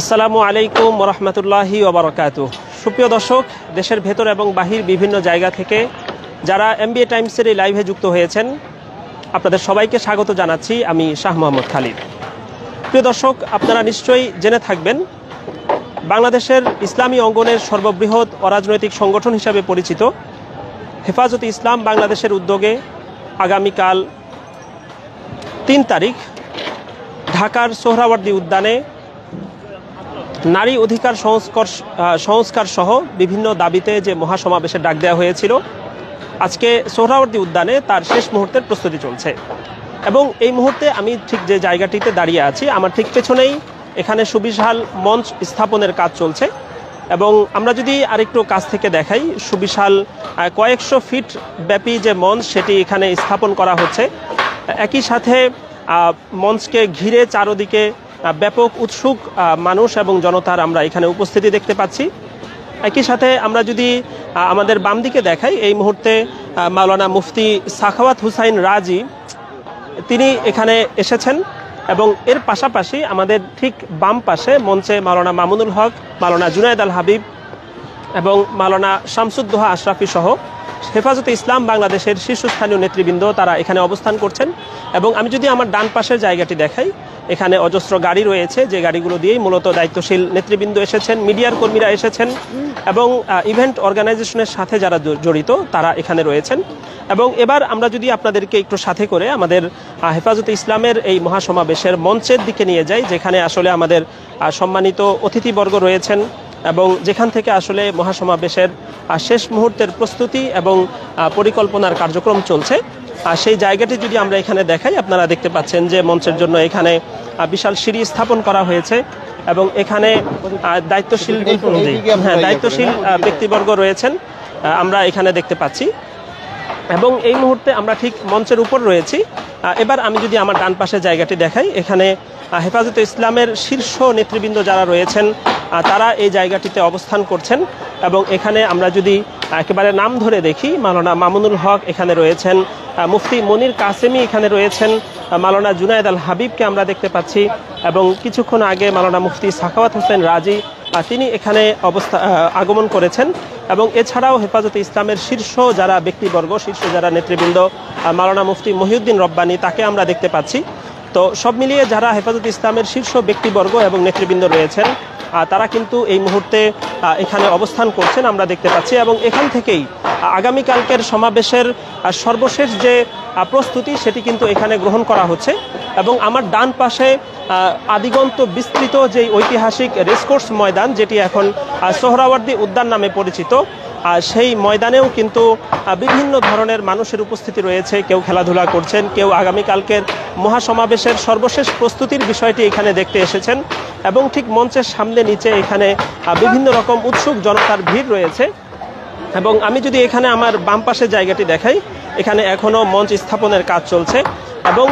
আসসালামু আলাইকুম রহমতুল্লাহি ওবরাকাতু সুপ্রিয় দর্শক, দেশের ভেতর এবং বাহির বিভিন্ন জায়গা থেকে যারা এমবিএ টাইমসের এই লাইভে যুক্ত হয়েছেন, আপনাদের সবাইকে স্বাগত জানাচ্ছি আমি শাহ মোহাম্মদ খালিদ। প্রিয় দর্শক, আপনারা নিশ্চয়ই জেনে থাকবেন, বাংলাদেশের ইসলামী অঙ্গনের সর্ববৃহৎ অরাজনৈতিক সংগঠন হিসাবে পরিচিত হেফাজতে ইসলাম বাংলাদেশের উদ্যোগে আগামীকাল তিন তারিখ ঢাকার সোহরাওয়ার্দী উদ্যানে নারী অধিকার সংস্কার সংস্কার সহ বিভিন্ন দাবিতে যে মহাসমাবেশে ডাক দেওয়া হয়েছিল, আজকে সোহরাওয়ার্দী উদ্যানে তার শেষ মুহূর্তের প্রস্তুতি চলছে। এবং এই মুহূর্তে আমি ঠিক যে জায়গাটিতে দাঁড়িয়ে আছি, আমার ঠিক পেছনেই এখানে সুবিশাল মঞ্চ স্থাপনের কাজ চলছে। এবং আমরা যদি আরেকটু কাছ থেকে দেখাই, সুবিশাল কয়েকশো ফিট ব্যাপী যে মঞ্চ সেটি এখানে স্থাপন করা হচ্ছে। একই সাথে মঞ্চকে ঘিরে চারদিকে ব্যাপক উৎসুক মানুষ এবং জনতার আমরা এখানে উপস্থিতি দেখতে পাচ্ছি। একই সাথে আমরা যদি আমাদের বাম দিকে দেখাই, এই মুহূর্তে মাওলানা মুফতি সাখাওয়াত হুসাইন রাজি, তিনি এখানে এসেছেন এবং এর পাশাপাশি আমাদের ঠিক বাম পাশে মঞ্চে মাওলানা মামুনুল হক, মাওলানা জুনায়দ আল হাবিব এবং মাওলানা শামসুদ্দোহা আশরাফি সহ হেফাজতে ইসলাম বাংলাদেশের শীর্ষস্থানীয় নেতৃবৃন্দ তারা এখানে অবস্থান করছেন। এবং আমি যদি আমার ডান পাশের জায়গাটি দেখাই, এখানে অজস্র গাড়ি রয়েছে, যে গাড়িগুলো দিয়েই মূলত দায়িত্বশীল নেতৃবৃন্দ এসেছেন, মিডিয়ার কর্মীরা এসেছেন এবং ইভেন্ট অর্গানাইজেশনের সাথে যারা জড়িত তারা এখানে রয়েছেন। এবং এবার আমরা যদি আপনাদেরকে একটু সাথে করে আমাদের হেফাজতে ইসলামের এই মহাসমাবেশের মঞ্চের দিকে নিয়ে যাই, যেখানে আসলে আমাদের সম্মানিত অতিথিবর্গ রয়েছেন এবং যেখান থেকে আসলে মহাসমাবেশের শেষ মুহূর্তের প্রস্তুতি এবং পরিকল্পনার কার্যক্রম চলছে। আর সেই জায়গাটি যদি আমরা এখানে দেখাই আপনারা দেখতে পাচ্ছেন যে মঞ্চের জন্য এখানে বিশাল সিঁড়ি স্থাপন করা হয়েছে এবং এখানে দায়িত্বশীল হ্যাঁ দায়িত্বশীল ব্যক্তিবর্গ রয়েছেন আমরা এখানে দেখতে পাচ্ছি। এবং এই মুহূর্তে আমরা ঠিক মঞ্চের উপর রয়েছি। এবার আমি যদি আমার ডান পাশে জায়গাটি দেখাই এখানে হেফাজতে ইসলামের শীর্ষ নেতৃবৃন্দ যারা রয়েছেন তারা এই জায়গাটিতে অবস্থান করছেন এবং এখানে আমরা যদি একেবারে নাম ধরে দেখি মাওলানা মামুনুল হক এখানে রয়েছেন মুফতি মনির কাসেমি এখানে রয়েছেন আহ, মাওলানা জুনায়দ আল হাবিবকে আমরা দেখতে পাচ্ছি এবং কিছুক্ষণ আগে মাওলানা মুফতি সাখাওয়াত হোসেন রাজি তিনি এখানে অবস্থা আগমন করেছেন এবং এছাড়াও হেফাজতে ইসলামের শীর্ষ যারা ব্যক্তিবর্গ শীর্ষ যারা নেতৃবৃন্দ আহ, মাওলানা মুফতি মহিউদ্দিন রব্বানি তাকে আমরা দেখতে পাচ্ছি। তো সব মিলিয়ে যারা হেফাজতে ইসলামের শীর্ষ ব্যক্তিবর্গ এবং নেতৃবৃন্দ রয়েছেন তারা কিন্তু এই মুহূর্তে এখানে অবস্থান করছেন, আমরা দেখতে পাচ্ছি। এবং এখান থেকেই আগামীকালকের সমাবেশের সর্বশেষ যে প্রস্তুতি, সেটি কিন্তু এখানে গ্রহণ করা হচ্ছে। এবং আমার ডান পাশে আদিগন্ত বিস্তৃত যে ঐতিহাসিক রেসকোর্স ময়দান, যেটি এখন সোহরাওয়ার্দী উদ্যান নামে পরিচিত সেই ময়দানেও কিন্তু বিভিন্ন ধরনের মানুষের উপস্থিতি রয়েছে, কেউ খেলাধুলা করছেন, কেউ আগামীকালকের মহাসমাবেশের সর্বশেষ প্রস্তুতির বিষয়টি এখানে দেখতে এসেছেন এবং ঠিক মঞ্চের সামনে নিচে এখানে বিভিন্ন রকম উৎসুক জনতার ভিড় রয়েছে। এবং আমি যদি এখানে আমার বাম পাশের জায়গাটি দেখাই, এখানে এখনও মঞ্চ স্থাপনের কাজ চলছে এবং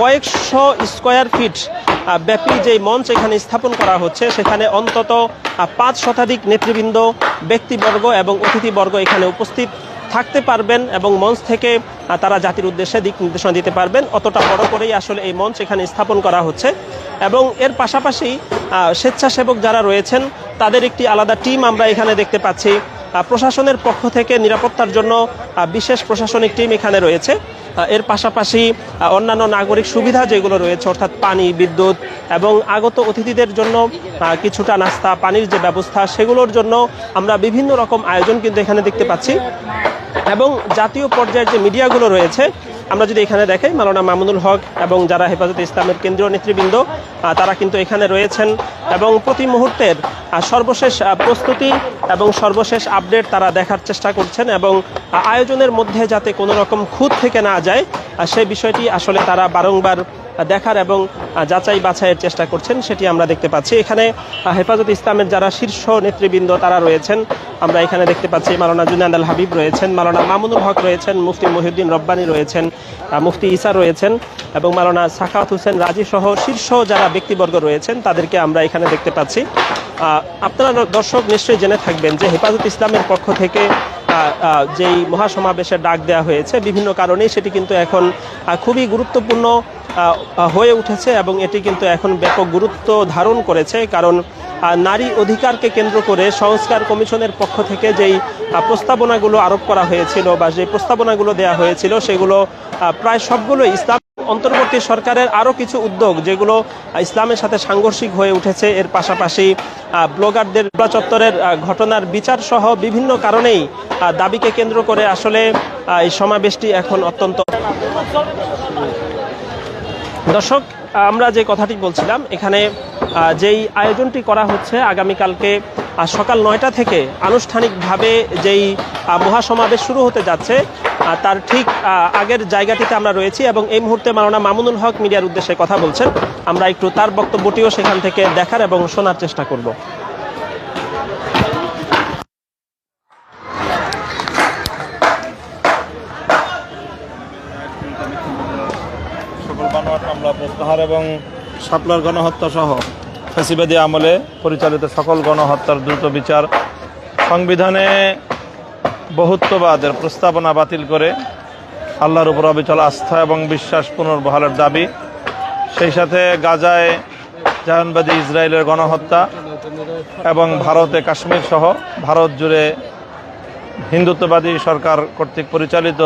কয়েকশো স্কোয়ার ফিট ব্যাপী যে মঞ্চ এখানে স্থাপন করা হচ্ছে, সেখানে অন্তত পাঁচ শতাধিক নেতৃবৃন্দ, ব্যক্তিবর্গ এবং অতিথিবর্গ এখানে উপস্থিত থাকতে পারবেন এবং মঞ্চ থেকে তারা জাতির উদ্দেশ্যে দিক নির্দেশনা দিতে পারবেন। অতটা বড় করেই আসলে এই মঞ্চ এখানে স্থাপন করা হচ্ছে এবং এর পাশাপাশি স্বেচ্ছাসেবক যারা রয়েছেন, তাদের একটি আলাদা টিম আমরা এখানে দেখতে পাচ্ছি। প্রশাসনের পক্ষ থেকে নিরাপত্তার জন্য বিশেষ প্রশাসনিক টিম এখানে রয়েছে। এর পাশাপাশি অন্যান্য নাগরিক সুবিধা যেগুলো রয়েছে, অর্থাৎ পানি, বিদ্যুৎ এবং আগত অতিথিদের জন্য কিছুটা নাস্তা, পানির যে ব্যবস্থা, সেগুলোর জন্য আমরা বিভিন্ন রকম আয়োজন কিন্তু এখানে দেখতে পাচ্ছি। এবং জাতীয় পর্যায়ের যে মিডিয়াগুলো রয়েছে, আমরা যদি এখানে দেখাই মাওলানা মামুনুল হক এবং যারা হেফাজতে ইসলামের কেন্দ্রীয় নেতৃবৃন্দ তারা কিন্তু এখানে রয়েছেন এবং প্রতি মুহূর্তের সর্বশেষ প্রস্তুতি এবং সর্বশেষ আপডেট তারা দেখার চেষ্টা করছেন এবং আয়োজনের মধ্যে যাতে কোনো রকম খুঁত থেকে না যায় সেই বিষয়টি আসলে তারা বারংবার দেখার এবং যাচাই বাছাইয়ের চেষ্টা করছেন, সেটি আমরা দেখতে পাচ্ছি। এখানে হেফাজত ইসলামের যারা শীর্ষ নেতৃবৃন্দ, তারা রয়েছেন। আমরা এখানে দেখতে পাচ্ছি মালানা জুনাদ আল হাবিব রয়েছেন মালানা মামুনুল হক রয়েছেন, মুফতি মহিউদ্দিন রব্বানি রয়েছেন মুফতি ইসা রয়েছেন এবং মালানা সাখাওয়াত হোসেন রাজি সহ শীর্ষ যারা ব্যক্তিবর্গ রয়েছেন, তাদেরকে আমরা এখানে দেখতে পাচ্ছি। আপনারা দর্শক নিশ্চয়ই জেনে থাকবেন যে হেফাজত ইসলামের পক্ষ থেকে যেই মহাসমাবেশের ডাক দেওয়া হয়েছে, বিভিন্ন কারণেই সেটি কিন্তু এখন খুবই গুরুত্বপূর্ণ হয়ে উঠেছে এবং এটি কিন্তু এখন ব্যাপক গুরুত্ব ধারণ করেছে, কারণ নারী অধিকারকে কেন্দ্র করে সংস্কার কমিশনের পক্ষ থেকে যেই প্রস্তাবনাগুলো আরোপ করা হয়েছিল বা যে প্রস্তাবনাগুলো দেওয়া হয়েছিল সেগুলো প্রায় সবগুলো ইসলাম অন্তর্বর্তী সরকারের আরও কিছু উদ্যোগ যেগুলো ইসলামের সাথে সাংঘর্ষিক হয়ে উঠেছে। এর পাশাপাশি ব্লগারদের চত্বরের ঘটনার বিচার সহ বিভিন্ন কারণেই দাবিকে কেন্দ্র করে আসলে এই সমাবেশটি এখন অত্যন্ত দর্শক আমরা যে কথাটি বলছিলাম, এখানে যেই আয়োজনটি করা হচ্ছে আগামীকালকে কালকে সকাল নয়টা থেকে আনুষ্ঠানিকভাবে যেই মহাসমাবেশ শুরু হতে যাচ্ছে তার ঠিক আগের জায়গাটিতে আমরা রয়েছি এবং এই মুহূর্তে মাওলানা মামুনুল হক মিডিয়ার উদ্দেশ্যে কথা বলছেন। আমরা একটু তার বক্তব্যটিও সেখান থেকে দেখার এবং শোনার চেষ্টা করব। মামলা প্রত্যাহার এবং শাপলার গণহত্যা সহ ফেসিবাদী আমলে পরিচালিত সকল গণহত্যার দ্রুত বিচার সংবিধানে বহুত্ববাদের প্রস্তাবনা বাতিল করে আল্লাহর উপর অবিচল আস্থা এবং বিশ্বাস পুনর্বহালের দাবি। সেই সাথে গাজায় জাহানবাদী ইসরায়েলের গণহত্যা এবং ভারতে কাশ্মীর সহ ভারত জুড়ে হিন্দুত্ববাদী সরকার কর্তৃক পরিচালিত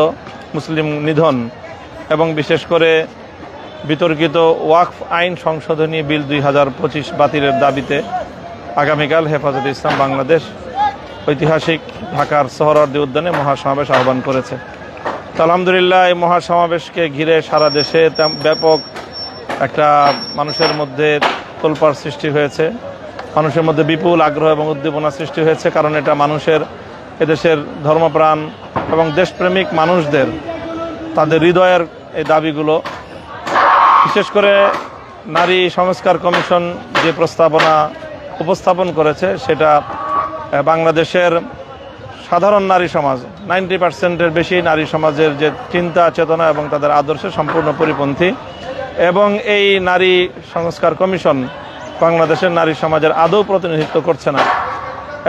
মুসলিম নিধন এবং বিশেষ করে বিতর্কিত ওয়াকফ আইন সংশোধনী বিল দুই হাজার পঁচিশ বাতিলের দাবিতে আগামীকাল হেফাজতে ইসলাম বাংলাদেশ ঐতিহাসিক ঢাকার সোহরার্দি উদ্যানে মহাসমাবেশ আহ্বান করেছে। আলহামদুলিল্লাহ এই মহাসমাবেশকে ঘিরে সারা দেশে ব্যাপক একটা মানুষের মধ্যে তোলপাড় সৃষ্টি হয়েছে। মানুষের মধ্যে বিপুল আগ্রহ এবং উদ্দীপনা সৃষ্টি হয়েছে, কারণ এটা মানুষের, এদেশের ধর্মপ্রাণ এবং দেশপ্রেমিক মানুষদের, তাদের হৃদয়ের এই দাবিগুলো বিশেষ করে নারী সংস্কার কমিশন যে প্রস্তাবনা উপস্থাপন করেছে, সেটা বাংলাদেশের সাধারণ নারী সমাজ, নাইনটি পার্সেন্টের বেশি নারী সমাজের যে চিন্তা, চেতনা এবং তাদের আদর্শে সম্পূর্ণ পরিপন্থী এবং এই নারী সংস্কার কমিশন বাংলাদেশের নারী সমাজের আদৌ প্রতিনিধিত্ব করছে না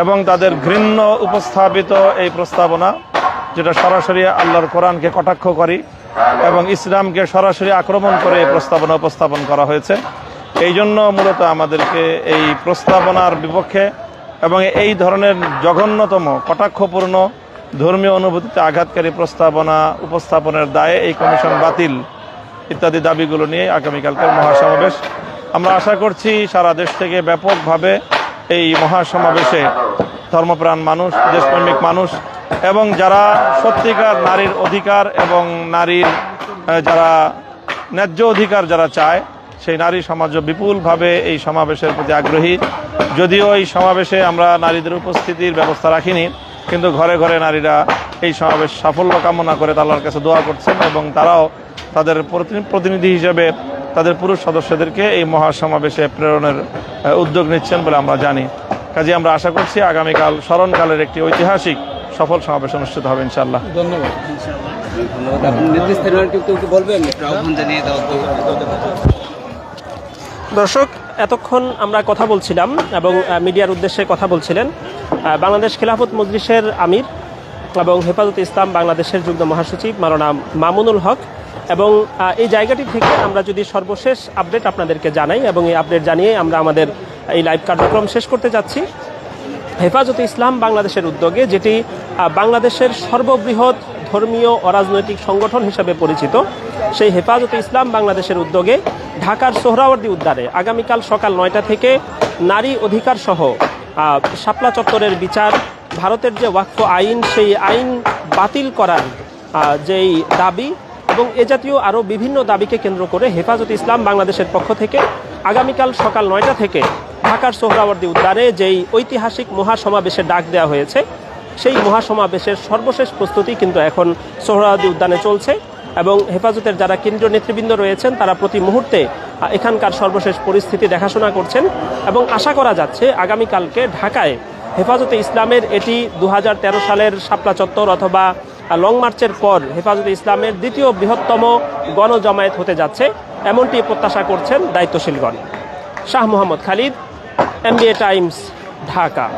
এবং তাদের ঘৃণ্য উপস্থাপিত এই প্রস্তাবনা, যেটা সরাসরি আল্লাহর কোরআনকে কটাক্ষ করি এবং ইসলামকে সরাসরি আক্রমণ করে প্রস্তাবনা উপস্থাপন করা হয়েছে। এই জন্য মূলত আমাদেরকে এই প্রস্তাবনার বিপক্ষে এবং এই ধরনের জঘন্যতম, কটাক্ষপূর্ণ, ধর্মীয় অনুভূতিতে আঘাতকারী প্রস্তাবনা উপস্থাপনের দায়ে এই কমিশন বাতিল ইত্যাদি দাবিগুলো নিয়ে আগামীকালকের মহাসমাবেশ। আমরা আশা করছি সারা দেশ থেকে ব্যাপকভাবে এই মহাসমাবেশে ধর্মপ্রাণ মানুষ, দেশপ্রেমিক মানুষ এবং যারা সত্যিকার নারীর অধিকার এবং নারীর যারা ন্যায্য অধিকার যারা চায়, সেই নারী সমাজও বিপুলভাবে এই সমাবেশের প্রতি আগ্রহী। যদিও এই সমাবেশে আমরা নারীদের উপস্থিতির ব্যবস্থা রাখিনি, কিন্তু ঘরে ঘরে নারীরা এই সমাবেশ সাফল্য কামনা করে আল্লাহর কাছে দোয়া করছেন এবং তারাও তাদের প্রতি- প্রতিনিধি হিসেবে তাদের পুরুষ সদস্যদেরকে এই মহাসমাবেশে প্রেরণের উদ্যোগ নিচ্ছেন বলে আমরা জানি। কাজে আমরা আশা করছি আগামীকাল স্মরণকালের একটি ঐতিহাসিক সফল সমাবেশ অনুষ্ঠিত হবে ইনশাআল্লাহ। ধন্যবাদ। দর্শক এতক্ষণ আমরা কথা বলছিলাম এবং মিডিয়ার উদ্দেশ্যে কথা বলছিলেন বাংলাদেশ খিলাফত মজলিসের আমির এবং হেফাজত ইসলাম বাংলাদেশের যুগ্ম মহাসচিব মারোনা মামুনুল হক এবং এই জায়গাটি থেকে আমরা যদি সর্বশেষ আপডেট আপনাদেরকে জানাই এবং এই আপডেট জানিয়ে আমরা আমাদের এই লাইভ কার্যক্রম শেষ করতে যাচ্ছি হেফাজতে ইসলাম বাংলাদেশের উদ্যোগে, যেটি বাংলাদেশের সর্ববৃহৎ ধর্মীয় অরাজনৈতিক সংগঠন হিসেবে পরিচিত, সেই হেফাজতে ইসলাম বাংলাদেশের উদ্যোগে ঢাকার সোহরাওয়ার্দী উদ্যানে আগামীকাল সকাল নয়টা থেকে নারী অধিকার সহ শাপলা চত্বরের বিচার, ভারতের যে ওয়াকফ আইন, সেই আইন বাতিল করার যেই দাবি এবং এ জাতীয় আরও বিভিন্ন দাবিকে কেন্দ্র করে হেফাজত ইসলাম বাংলাদেশের পক্ষ থেকে আগামীকাল সকাল নয়টা থেকে ঢাকার সোহরাওয়ার্দী উদ্যানে যেই ঐতিহাসিক মহাসমাবেশের ডাক দেওয়া হয়েছে, সেই মহাসমাবেশের সর্বশেষ প্রস্তুতি কিন্তু এখন সোহরাওয়ার্দী উদ্যানে চলছে এবং হেফাজতের যারা কেন্দ্রীয় নেতৃবৃন্দ রয়েছেন, তারা প্রতি মুহূর্তে এখানকার সর্বশেষ পরিস্থিতি দেখাশোনা করছেন এবং আশা করা যাচ্ছে আগামীকালকে ঢাকায় হেফাজতে ইসলামের এটি দু হাজার তেরো সালের শাপলা চত্বর অথবা লং মার্চের পর হেফাজতে ইসলামের দ্বিতীয় বৃহত্তম গণজমায়েত হতে যাচ্ছে, এমনটি প্রত্যাশা করছেন দায়িত্বশীলগণ। Shah Mohammad Khalid M Times Dhaka.